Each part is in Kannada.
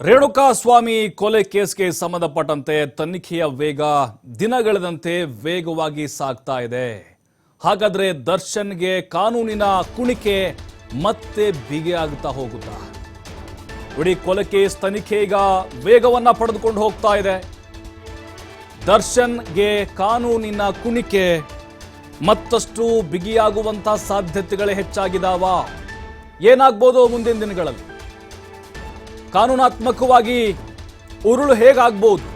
ರೇಣುಕಾ ಸ್ವಾಮಿ ಕೊಲೆ ಕೇಸ್ಗೆ ಸಂಬಂಧಪಟ್ಟಂತೆ ತನಿಖೆಯ ವೇಗ ದಿನಗಳದಂತೆ ವೇಗವಾಗಿ ಸಾಗ್ತಾ ಇದೆ. ಹಾಗಾದ್ರೆ ದರ್ಶನ್ಗೆ ಕಾನೂನಿನ ಕುಣಿಕೆ ಮತ್ತೆ ಬಿಗಿಯಾಗುತ್ತಾ ಹೋಗುತ್ತಾ? ಇಡೀ ಕೊಲೆ ಕೇಸ್ ತನಿಖೆ ಈಗ ವೇಗವನ್ನ ಪಡೆದುಕೊಂಡು ಹೋಗ್ತಾ ಇದೆ. ದರ್ಶನ್ಗೆ ಕಾನೂನಿನ ಕುಣಿಕೆ ಮತ್ತಷ್ಟು ಬಿಗಿಯಾಗುವಂತಹ ಸಾಧ್ಯತೆಗಳೇ ಹೆಚ್ಚಾಗಿದಾವ. ಏನಾಗ್ಬೋದು ಮುಂದಿನ ದಿನಗಳಲ್ಲಿ? ಕಾನೂನಾತ್ಮಕವಾಗಿ ಉರುಳು ಹೇಗಾಗ್ಬೋದು?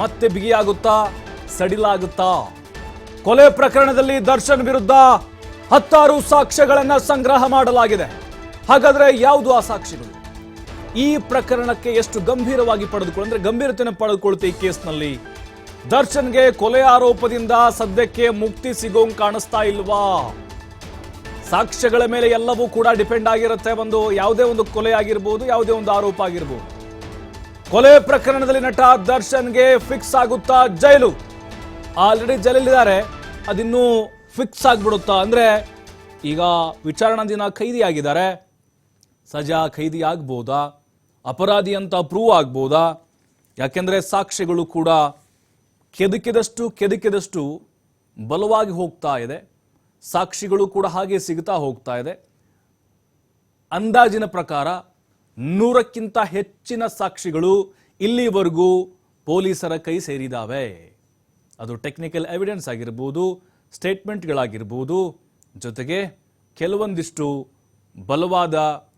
ಮತ್ತೆ ಬಿಗಿಯಾಗುತ್ತಾ, ಸಡಿಲಾಗುತ್ತಾ? ಕೊಲೆ ಪ್ರಕರಣದಲ್ಲಿ ದರ್ಶನ್ ವಿರುದ್ಧ ಹತ್ತಾರು ಸಾಕ್ಷ್ಯಗಳನ್ನು ಸಂಗ್ರಹ ಮಾಡಲಾಗಿದೆ. ಹಾಗಾದ್ರೆ ಯಾವುದು ಆ ಸಾಕ್ಷಿಗಳು ಈ ಪ್ರಕರಣಕ್ಕೆ ಎಷ್ಟು ಗಂಭೀರವಾಗಿ ಪಡೆದುಕೊಳ್ಳ, ಅಂದರೆ ಗಂಭೀರತೆಯನ್ನು ಪಡೆದುಕೊಳ್ಳುತ್ತೆ ಈ ಕೇಸ್ನಲ್ಲಿ? ದರ್ಶನ್ಗೆ ಕೊಲೆ ಆರೋಪದಿಂದ ಸದ್ಯಕ್ಕೆ ಮುಕ್ತಿ ಸಿಗೋಂಗ್ ಕಾಣಿಸ್ತಾ ಇಲ್ವಾ? ಸಾಕ್ಷ್ಯಗಳ ಮೇಲೆ ಎಲ್ಲವೂ ಕೂಡ ಡಿಪೆಂಡ್ ಆಗಿರುತ್ತೆ. ಒಂದು ಯಾವುದೇ ಒಂದು ಕೊಲೆ ಆಗಿರ್ಬೋದು, ಯಾವುದೇ ಒಂದು ಆರೋಪ ಆಗಿರ್ಬೋದು. ಕೊಲೆ ಪ್ರಕರಣದಲ್ಲಿ ನಟ ದರ್ಶನ್ಗೆ ಫಿಕ್ಸ್ ಆಗುತ್ತಾ ಜೈಲು? ಆಲ್ರೆಡಿ ಜೈಲಲ್ಲಿದ್ದಾರೆ. ಅದಿನ್ನೂ ಫಿಕ್ಸ್ ಆಗಿಬಿಡುತ್ತಾ ಅಂದರೆ ಈಗ ವಿಚಾರಣಾ ದಿನ ಖೈದಿ ಆಗಿದ್ದಾರೆ ಸಜಾ ಖೈದಿ ಆಗ್ಬೋದಾ ಅಪರಾಧಿ ಅಂತ ಪ್ರೂವ್ ಆಗ್ಬೋದಾ? ಯಾಕೆಂದರೆ ಸಾಕ್ಷ್ಯಗಳು ಕೂಡ ಕೆದಕಿದಷ್ಟು ಕೆದಕಿದಷ್ಟು ಬಲವಾಗಿ ಹೋಗ್ತಾ ಇದೆ. ಸಾಕ್ಷಿಗಳು ಕೂಡ ಹಾಗೆ ಸಿಗ್ತಾ ಹೋಗ್ತಾ ಇದೆ. ಅಂದಾಜಿನ ಪ್ರಕಾರ ನೂರಕ್ಕಿಂತ ಹೆಚ್ಚಿನ ಸಾಕ್ಷಿಗಳು ಇಲ್ಲಿವರೆಗೂ ಪೊಲೀಸರ ಕೈ ಸೇರಿದಾವೆ. ಅದು ಟೆಕ್ನಿಕಲ್ ಎವಿಡೆನ್ಸ್ ಆಗಿರ್ಬೋದು, ಸ್ಟೇಟ್ಮೆಂಟ್ಗಳಾಗಿರ್ಬೋದು. ಜೊತೆಗೆ ಕೆಲವೊಂದಿಷ್ಟು ಬಲವಾದ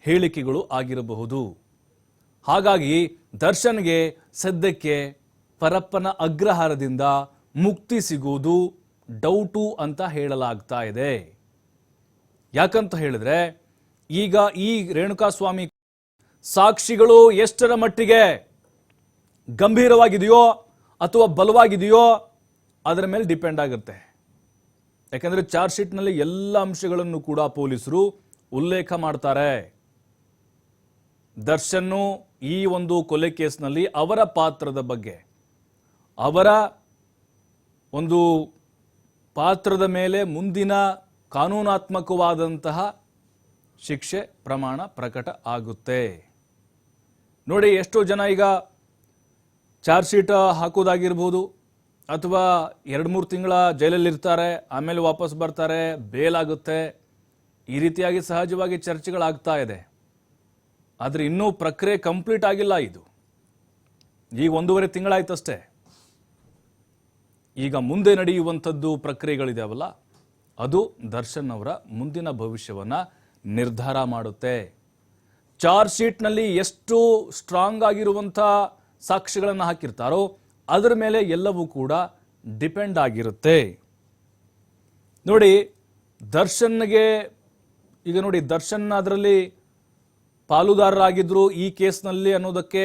ಹೇಳಿಕೆಗಳು ಆಗಿರಬಹುದು. ಹಾಗಾಗಿ ದರ್ಶನ್ಗೆ ಸದ್ಯಕ್ಕೆ ಪರಪ್ಪನ ಅಗ್ರಹಾರದಿಂದ ಮುಕ್ತಿ ಸಿಗುವುದು ಡೌಟು ಅಂತ ಹೇಳಲಾಗ್ತಾ ಇದೆ. ಯಾಕಂತ ಹೇಳಿದ್ರೆ, ಈಗ ಈ ರೇಣುಕಾಸ್ವಾಮಿ ಸಾಕ್ಷಿಗಳು ಎಷ್ಟರ ಮಟ್ಟಿಗೆ ಗಂಭೀರವಾಗಿದೆಯೋ ಅಥವಾ ಬಲವಾಗಿದೆಯೋ ಅದರ ಮೇಲೆ ಡಿಪೆಂಡ್ ಆಗುತ್ತೆ. ಯಾಕಂದ್ರೆ ಚಾರ್ಜ್ ಶೀಟ್ನಲ್ಲಿ ಎಲ್ಲ ಅಂಶಗಳನ್ನು ಕೂಡ ಪೊಲೀಸರು ಉಲ್ಲೇಖ ಮಾಡ್ತಾರೆ. ದರ್ಶನ್ನು ಈ ಒಂದು ಕೊಲೆ ಕೇಸ್ನಲ್ಲಿ ಅವರ ಪಾತ್ರದ ಬಗ್ಗೆ, ಅವರ ಒಂದು ಪಾತ್ರದ ಮೇಲೆ ಮುಂದಿನ ಕಾನೂನಾತ್ಮಕವಾದಂತಹ ಶಿಕ್ಷೆ ಪ್ರಮಾಣ ಪ್ರಕಟ ಆಗುತ್ತೆ. ನೋಡಿ, ಎಷ್ಟೋ ಜನ ಈಗ ಚಾರ್ಜ್ ಶೀಟ್ ಹಾಕೋದಾಗಿರ್ಬೋದು ಅಥವಾ ಎರಡು ಮೂರು ತಿಂಗಳ ಜೈಲಲ್ಲಿರ್ತಾರೆ, ಆಮೇಲೆ ವಾಪಸ್ ಬರ್ತಾರೆ, ಬೇಲ್ ಆಗುತ್ತೆ. ಈ ರೀತಿಯಾಗಿ ಸಹಜವಾಗಿ ಚರ್ಚೆಗಳಾಗ್ತಾ ಇದೆ. ಆದರೆ ಇನ್ನೂ ಪ್ರಕ್ರಿಯೆ ಕಂಪ್ಲೀಟ್ ಆಗಿಲ್ಲ ಇದು. ಈಗ ಒಂದೂವರೆ ತಿಂಗಳಾಯ್ತಷ್ಟೇ. ಈಗ ಮುಂದೆ ನಡೆಯುವಂಥದ್ದು ಪ್ರಕ್ರಿಯೆಗಳಿದಾವಲ್ಲ, ಅದು ದರ್ಶನ್ ಅವರ ಮುಂದಿನ ಭವಿಷ್ಯವನ್ನು ನಿರ್ಧಾರ ಮಾಡುತ್ತೆ. ಚಾರ್ಜ್ ಶೀಟ್ನಲ್ಲಿ ಎಷ್ಟು ಸ್ಟ್ರಾಂಗ್ ಆಗಿರುವಂಥ ಸಾಕ್ಷಿಗಳನ್ನು ಹಾಕಿರ್ತಾರೋ, ಅದರ ಮೇಲೆ ಎಲ್ಲವೂ ಕೂಡ ಡಿಪೆಂಡ್ ಆಗಿರುತ್ತೆ. ನೋಡಿ, ದರ್ಶನ್ಗೆ, ಈಗ ನೋಡಿ, ದರ್ಶನ್ ಅದರಲ್ಲಿ ಪಾಲುದಾರರಾಗಿದ್ದರು ಈ ಕೇಸ್ನಲ್ಲಿ ಅನ್ನೋದಕ್ಕೆ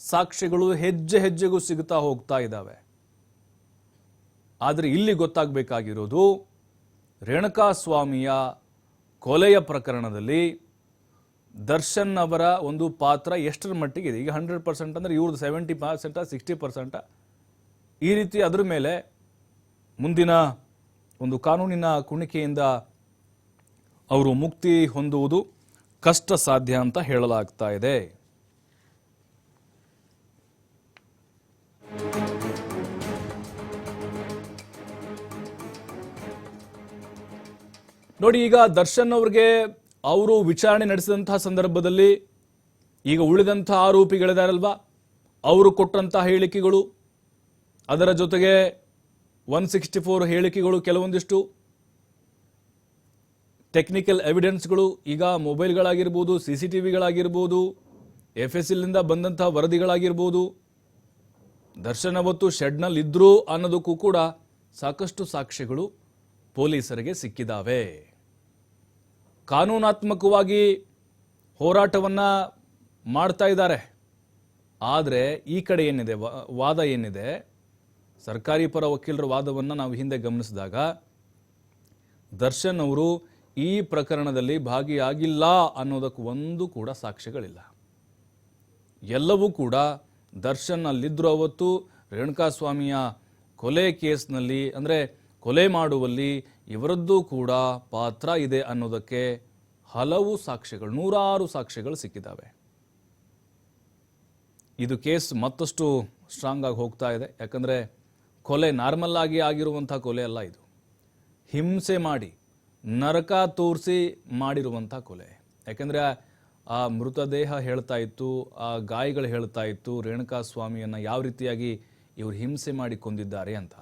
ಸಾಕ್ಷಿಗಳು ಹೆಜ್ಜೆ ಹೆಜ್ಜೆಗೂ ಸಿಗ್ತಾ ಹೋಗ್ತಾ ಇದ್ದಾವೆ. ಆದರೆ ಇಲ್ಲಿ ಗೊತ್ತಾಗಬೇಕಾಗಿರೋದು ರೇಣುಕಾಸ್ವಾಮಿಯ ಕೊಲೆಯ ಪ್ರಕರಣದಲ್ಲಿ ದರ್ಶನ್ ಅವರ ಒಂದು ಪಾತ್ರ ಎಷ್ಟರ ಮಟ್ಟಿಗೆ ಇದೆ? ಈಗ ಹಂಡ್ರೆಡ್ ಪರ್ಸೆಂಟ್ ಅಂದರೆ ಇವ್ರದ್ದು ಸೆವೆಂಟಿ ಪರ್ಸೆಂಟ ಸಿಕ್ಸ್ಟಿ ಪರ್ಸೆಂಟ ಈ ರೀತಿ ಅದರ ಮೇಲೆ ಮುಂದಿನ ಒಂದು ಕಾನೂನಿನ ಕುಣಿಕೆಯಿಂದ ಅವರು ಮುಕ್ತಿ ಹೊಂದುವುದು ಕಷ್ಟ ಸಾಧ್ಯ ಅಂತ ಹೇಳಲಾಗ್ತಾ ಇದೆ. ನೋಡಿ, ಈಗ ದರ್ಶನ್ ಅವ್ರಿಗೆ ಅವರು ವಿಚಾರಣೆ ನಡೆಸಿದಂತಹ ಸಂದರ್ಭದಲ್ಲಿ ಈಗ ಉಳಿದಂತಹ ಆರೋಪಿಗಳಿದಾರಲ್ವಾ? ಅವರು ಕೊಟ್ಟಂತಹ ಹೇಳಿಕೆಗಳು, ಅದರ ಜೊತೆಗೆ ಒನ್ ಸಿಕ್ಸ್ಟಿ ಫೋರ್ ಹೇಳಿಕೆಗಳು ಕೆಲವೊಂದಿಷ್ಟು. ಟೆಕ್ನಿಕಲ್ ಎವಿಡೆನ್ಸ್ಗಳು, ಈಗ ಮೊಬೈಲ್ಗಳಾಗಿರ್ಬೋದು ಸಿ ಸಿ ಟಿ ವಿಗಳಾಗಿರ್ಬೋದು ಎಫ್ ಎಸ್ ಎಲ್ನಿಂದ ಬಂದಂತಹ ವರದಿಗಳಾಗಿರ್ಬೋದು. ದರ್ಶನ್ ಅವತ್ತು ಶೆಡ್ನಲ್ಲಿದ್ದರು ಅನ್ನೋದಕ್ಕೂ ಕೂಡ ಸಾಕಷ್ಟು ಸಾಕ್ಷ್ಯಗಳು ಪೊಲೀಸರಿಗೆ ಸಿಕ್ಕಿದಾವೆ. ಕಾನೂನಾತ್ಮಕವಾಗಿ ಹೋರಾಟವನ್ನು ಮಾಡ್ತಾ ಇದ್ದಾರೆ. ಆದರೆ ಈ ಕಡೆ ಏನಿದೆ? ವಾದ ಏನಿದೆ? ಸರ್ಕಾರಿ ಪರ ವಕೀಲರ ವಾದವನ್ನು ನಾವು ಹಿಂದೆ ಗಮನಿಸಿದಾಗ ದರ್ಶನ್ ಅವರು ಈ ಪ್ರಕರಣದಲ್ಲಿ ಭಾಗಿಯಾಗಿಲ್ಲ ಅನ್ನೋದಕ್ಕೆ ಒಂದು ಕೂಡ ಸಾಕ್ಷ್ಯಗಳಿಲ್ಲ. ಎಲ್ಲವೂ ಕೂಡ ದರ್ಶನ್ ಅಲ್ಲಿದ್ದರು ಅವತ್ತು ರೇಣುಕಾಸ್ವಾಮಿಯ ಕೊಲೆ ಕೇಸ್ನಲ್ಲಿ, ಅಂದರೆ ಕೊಲೆ ಮಾಡುವಲ್ಲಿ ಇವರದ್ದು ಕೂಡ ಪಾತ್ರ ಇದೆ ಅನ್ನೋದಕ್ಕೆ ಹಲವು ಸಾಕ್ಷ್ಯಗಳು, ನೂರಾರು ಸಾಕ್ಷ್ಯಗಳು ಸಿಕ್ಕಿದ್ದಾವೆ. ಇದು ಕೇಸ್ ಮತ್ತಷ್ಟು ಸ್ಟ್ರಾಂಗ್ ಆಗಿ ಹೋಗ್ತಾ ಇದೆ. ಯಾಕಂದರೆ ಕೊಲೆ ನಾರ್ಮಲ್ ಆಗಿ ಆಗಿರುವಂಥ ಕೊಲೆ ಅಲ್ಲ ಇದು. ಹಿಂಸೆ ಮಾಡಿ, ನರಕ ತೋರಿಸಿ ಮಾಡಿರುವಂಥ ಕೊಲೆ. ಯಾಕಂದ್ರೆ ಆ ಮೃತದೇಹ ಹೇಳ್ತಾ ಇತ್ತು, ಆ ಗಾಯಗಳು ಹೇಳ್ತಾ ಇತ್ತು ರೇಣುಕಾ ಸ್ವಾಮಿಯನ್ನು ಯಾವ ರೀತಿಯಾಗಿ ಇವರು ಹಿಂಸೆ ಮಾಡಿ ಕೊಂದಿದ್ದಾರೆ ಅಂತ.